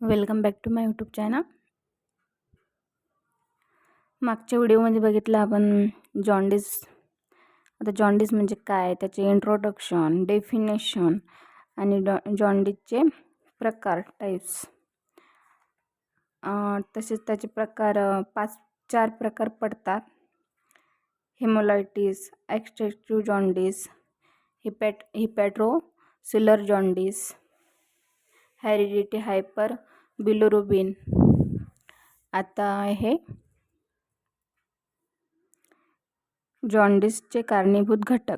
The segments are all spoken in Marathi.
Welcome back to my YouTube channel. मागच्या व्हिडिओमध्ये बघितलं आपण जॉन्डिस. आता जॉन्डिस म्हणजे काय? त्याचे इंट्रोडक्शन डेफिनेशन आणि डॉ जॉन्डिसचे प्रकार टाईप्स तसेच त्याचे प्रकार पाच चार प्रकार पडतात. Haemolytic extractive jaundice हिपॅट hepatocellular jaundice heredity hyper bilirubin. आता आहे जॉन्डिसचे कारणीभूत घटक.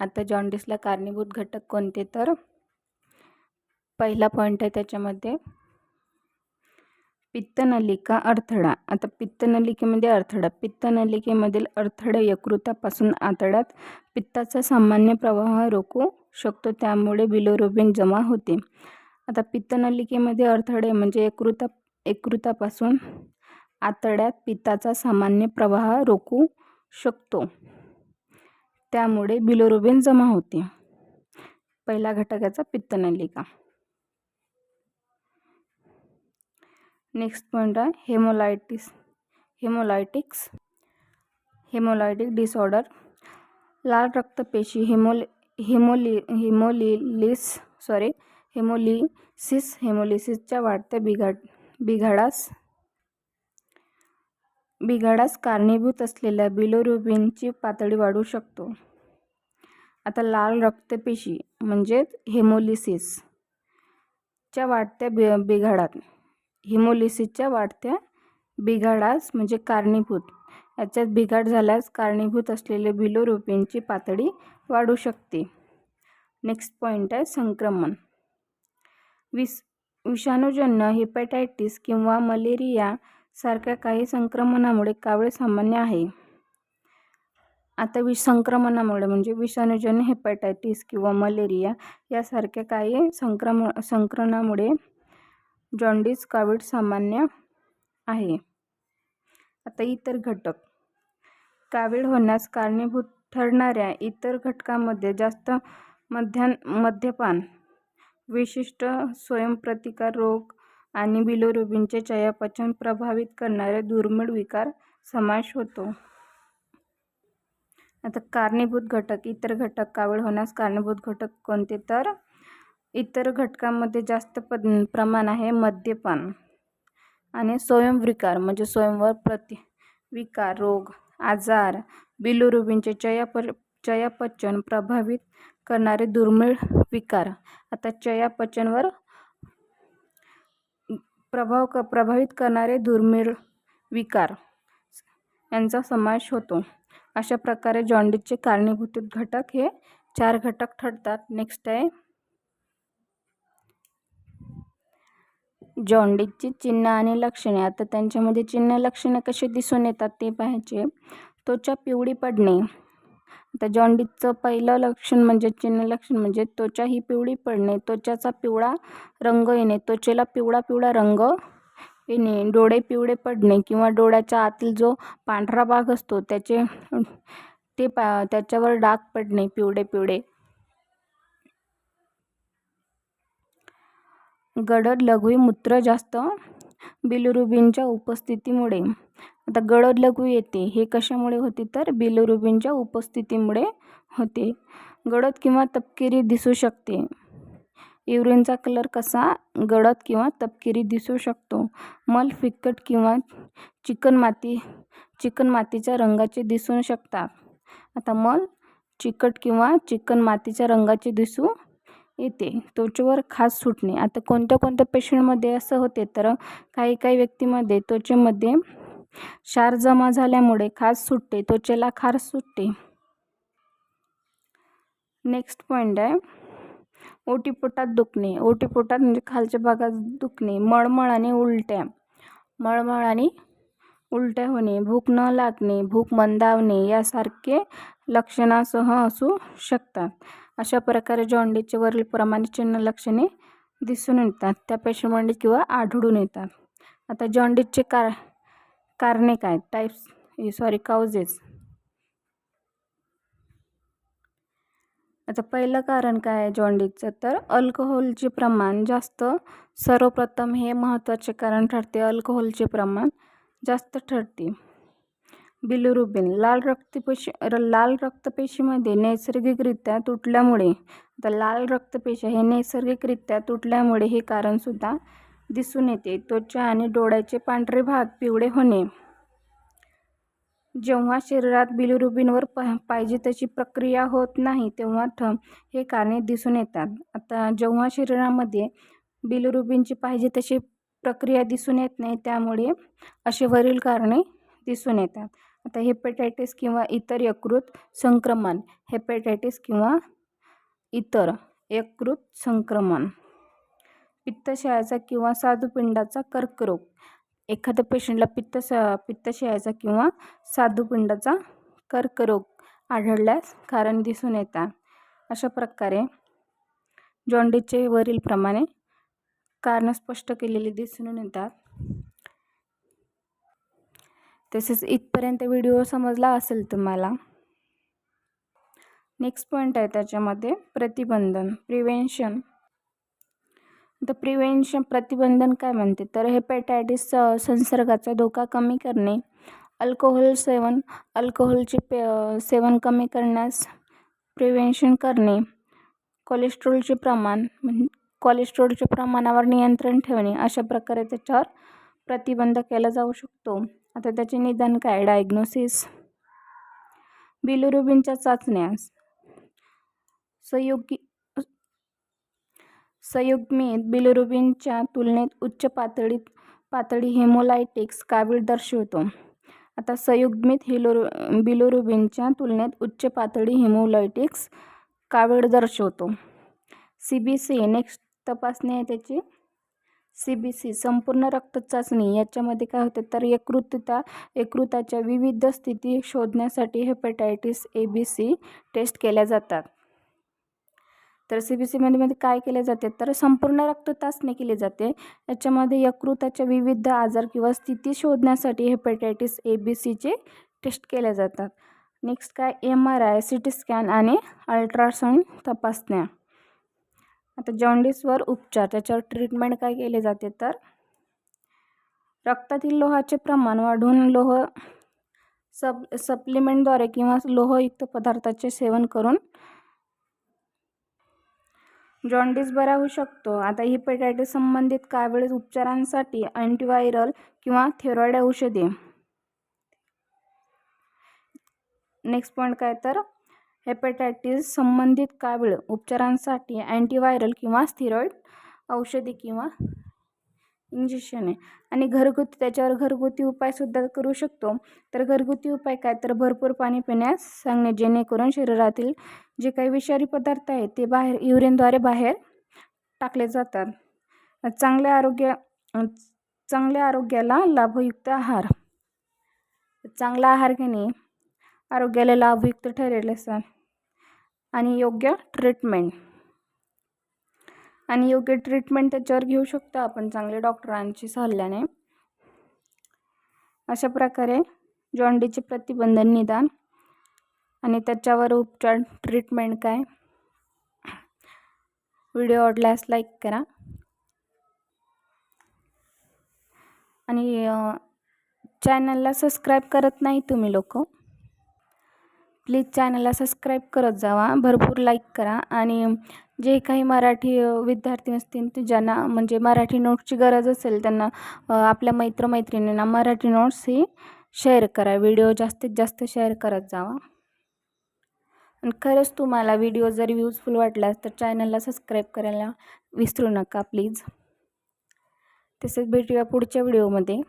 आता जॉन्डिसला कारणीभूत घटक कोणते तर? पहिला पॉईंट आहे त्याच्यामध्ये पित्तनलिका अडथळा. आता पित्तनलिकेमध्ये म्हणजे अडथळा. पित्तनलिकेमधील अडथळे यकृतापासून आतड्यात पित्ताचा सामान्य प्रवाह रोखू शकतो त्यामुळे बिलोरुबिन जमा होते. आता पित्तनलिकेमध्ये अडथळे म्हणजे एकृता एकृतापासून आतड्यात पित्ताचा सामान्य प्रवाह रोखू शकतो. त्यामुळे बिलोरुबिन जमा होते. पहिला घटकाचा पित्तनलिका. नेक्स्ट पॉईंट आहे हेमोलायटिस. हेमोलायटिक्स. हेमोलायटिक डिसऑर्डर. लाल रक्तपेशी हेमोल हेमोलि हेमोलिलिस सॉरी हेमोलिसिस हेमोलिसिसच्या वाढत्या बिघाड बिघाडास बिघाडास कारणीभूत असलेल्या बिलोरुबिनची पातळी वाढू शकतो. आता लाल रक्तपेशी म्हणजेच हेमोलिसिसच्या वाढत्या बि बिघाडात हिमोलिसिसच्या वाढत्या बिघाडास म्हणजे कारणीभूत. याच्यात बिघाड झाल्यास कारणीभूत असलेले बिलोरुबिनची पातळी वाढू शकते. नेक्स्ट पॉईंट आहे संक्रमण. विस विषाणूजन्य हेपॅटायटिस किंवा मलेरिया सारख्या काही संक्रमणामुळे कावळे सामान्य आहे. आता विष संक्रमणामुळे म्हणजे विषाणूजन्य हेपॅटायटिस किंवा मलेरिया यासारख्या काही संक्रम संक्रमणामुळे जॉन्डिस कावीळ सामान्य आहे. आता इतर घटक. कावीळ होण्यास कारणीभूत ठरणाऱ्या इतर घटकांमध्ये जास्त मध्यान मद्यपान विशिष्ट स्वयंप्रतिकार रोग आणि बिलोरुबिनचे चयापचय प्रभावित करणारे दुर्मिळ विकार समावेश होतो. आता कारणीभूत घटक इतर घटक कावीळ होण्यास कारणीभूत घटक कोणते? तर इतर घटकांमध्ये जास्त प प्रमाण आहे मद्यपान आणि स्वयंविकार म्हणजे स्वयंवर प्रति विकार रोग आजार बिलोरुबिनचे चयाप चयापचन प्रभावित करणारे दुर्मिळ विकार. आता चयापचनवर प्रभाव क प्रभावित करणारे दुर्मिळ विकार यांचा समावेश होतो. अशा प्रकारे जॉन्डिसचे कारणीभूत घटक हे चार घटक ठरतात. नेक्स्ट आहे. जॉन्डिसची चिन्ह आणि लक्षणे. आता त्यांच्यामध्ये चिन्ह लक्षणे कसे दिसून येतात ते पाहायचे. त्वचा पिवळी पडणे. आता जॉन्डिसचं पहिलं लक्षण म्हणजे चिन्ह लक्षण म्हणजे त्वचा ही पिवळी पडणे त्वचाचा पिवळा रंग येणे त्वचेला पिवळा पिवळा रंग येणे डोळे पिवळे पडणे किंवा डोळ्याच्या आतील जो पांढरा भाग असतो त्याचे ते पा त्याच्यावर डाग पडणे पिवळे पिवळे. गडद लघवी मूत्र जास्त बिलुरुबिनच्या उपस्थितीमुळे आता गडद लघु येते. हे कशामुळे होते तर? बिलोरुबिनच्या उपस्थितीमुळे होते. गडद किंवा तपकिरी दिसू शकते. युरिनचा कलर कसा? गडद किंवा तपकिरी दिसू शकतो. मल फिकट किंवा चिकणमाती चिकणमातीच्या रंगाचे दिसू शकतात. आता मल चिकट किंवा चिकणमातीच्या रंगाचे दिसू येते. त्वचेवर खास सुटणे. आता कोणत्या कोणत्या पेशंटमध्ये असं होते? तर काही काही व्यक्तीमध्ये त्वचेमध्ये क्षार जमा झाल्यामुळे खास सुटते त्वचेला खार सुटते नेक्स्ट पॉईंट आहे. ओटीपोटात दुखणे. ओटीपोटात म्हणजे खालच्या भागात दुखणे. मळमळ आणि उलट्या. मळमळ आणि उलट्या होणे. भूक न लागणे भूक मंदावणे यासारखे लक्षणासह असू शकतात. अशा प्रकारे जॉन्डीचे वरील प्रमाणे चिन्ह लक्षणे दिसून येतात. त्या पेशंटमध्ये किंवा आढळून येतात. आता जॉन्डिसचे कार कारणे काय? टाईप्स सॉरी काउजेस आता पहिलं कारण काय आहे जॉन्डिसचं? तर अल्कोहोलचे प्रमाण जास्त. सर्वप्रथम हे महत्त्वाचे कारण ठरते अल्कोहोलचे प्रमाण जास्त ठरते. बिलुरुबिन लाल रक्तपेशी र लाल रक्तपेशीमध्ये नैसर्गिकरित्या तुटल्यामुळे आता लाल रक्तपेशी हे नैसर्गिकरित्या तुटल्यामुळे हे कारणसुद्धा दिसून येते. त्वचा आणि डोळ्याचे पांढरे भाग पिवळे होणे. जेव्हा शरीरात बिलिरुबिनवर प पाहिजे तशी प्रक्रिया होत नाही तेव्हा ठ हे कारणे दिसून येतात. आता जेव्हा शरीरामध्ये बिलिरुबिनची पाहिजे तशी प्रक्रिया दिसून येत नाही त्यामुळे असे वरील कारणे दिसून येतात. आता हेपेटायटिस किंवा इतर यकृत संक्रमण. हेपेटायटिस किंवा इतर यकृत संक्रमण. पित्तशयाचा किंवा साधुपिंडाचा कर्करोग. एखाद्या पेशंटला पित्तश पित्तशयाचा किंवा साधुपिंडाचा कर्करोग आढळल्यास कारण दिसून येतात. अशा प्रकारे जॉन्डिसचे वरीलप्रमाणे कारणं स्पष्ट केलेली दिसून येतात. तसेच इथपर्यंत व्हिडिओ समजला असेल तुम्हाला नेक्स्ट पॉईंट आहे त्याच्यामध्ये प्रतिबंधन प्रिव्हेन्शन तर प्रिव्हेन्शन प्रतिबंधन काय म्हणते? तर हेपेटायटिस संसर्गाचा धोका कमी करणे. अल्कोहोल सेवन अल्कोहोलचे पे सेवन कमी करण्यास प्रिव्हेन्शन करणे. कोलेस्ट्रॉलचे प्रमाण कोलेस्ट्रॉलच्या प्रमाणावर नियंत्रण ठेवणे. अशा प्रकारे त्याच्यावर प्रतिबंध केला जाऊ शकतो. आता त्याचे निदान काय डायग्नोसिस बिलुरुबिनच्या चाचण्यास संयोगी संयुग्मित बिलिरुबिनच्या तुलनेत उच्च पातळीत पातळी हेमोलायटिक्स कावीळ दर्शवतो. आता संयुग्मित हिलोरु बिलोरुबिनच्या तुलनेत उच्च पातळी हेमोलायटिक्स कावीळ दर्शवतो. सी बी सी नेक्स्ट तपासणी आहे त्याची. सी बी सी संपूर्ण रक्त चाचणी याच्यामध्ये काय होते तर यकृतता यकृताच्या विविध स्थिती शोधण्यासाठी hepatitis A B C test केल्या जातात. तर सी बी सीमध्ये मध्ये काय केले जाते? तर संपूर्ण रक्त चाचणी केली जाते. याच्यामध्ये यकृताच्या विविध आजार किंवा स्थिती शोधण्यासाठी हेपेटायटिस ए बी सीचे टेस्ट केल्या जातात. नेक्स्ट काय? M R I C T scan आणि अल्ट्रासाऊंड तपासण्या. आता जॉन्डिसवर उपचार त्याच्यावर ट्रीटमेंट काय केले जाते? तर रक्तातील लोहाचे प्रमाण वाढून लोह सब सप्लिमेंटद्वारे किंवा लोहयुक्त पदार्थाचे सेवन करून जॉन्डिस बरा होऊ शकतो. आता हिपेटायटिस संबंधित कावीळ उपचारांसाठी अँटीव्हायरल किंवा थेरॉइड औषधे. नेक्स्ट पॉईंट काय तर? हेपेटायटिस संबंधित कावीळ उपचारांसाठी अँटीव्हायरल किंवा स्थिरॉइड औषधी किंवा इंजेक्शन आहे. आणि घरगुती त्याच्यावर घरगुती उपायसुद्धा करू शकतो. तर घरगुती उपाय काय तर? भरपूर पाणी पिण्यास सांगणे जेणेकरून शरीरातील जे काही विषारी पदार्थ आहेत ते बाहेर युरिनद्वारे बाहेर टाकले जातात. चांगल्या आरोग्य चांगल्या आरोग्याला लाभयुक्त आहार. चांगला आहार घेणे आरोग्याला लाभयुक्त ठरेल असं. आणि योग्य ट्रीटमेंट आणि योग्य ट्रीटमेंट त्याच्यावर घेऊ शकतो आपण चांगले डॉक्टरांची सल्ल्याने. अशा प्रकारे जॉन्डीचे प्रतिबंधन निदान आणि त्याच्यावर उपचार ट्रीटमेंट काय? व्हिडिओ आवडल्यास लाईक करा. आणि चॅनलला सबस्क्राईब करत नाही तुम्ही लोक. प्लीज चॅनलला सबस्क्राईब करत जावा. भरपूर लाईक करा. आणि जे काही मराठी विद्यार्थी असतील ते ज्यांना म्हणजे मराठी नोट्सची गरज असेल त्यांना आपल्या मैत्रमैत्रिणींना मराठी नोट्स ही शेअर करा. व्हिडिओ जास्तीत जास्त शेअर करत जावा. आणि खरंच तुम्हाला व्हिडिओ जर यूजफुल वाटलास तर चॅनलला सबस्क्राईब करायला विसरू नका प्लीज तसेच भेटूया पुढच्या व्हिडिओमध्ये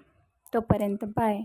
तोपर्यंत बाय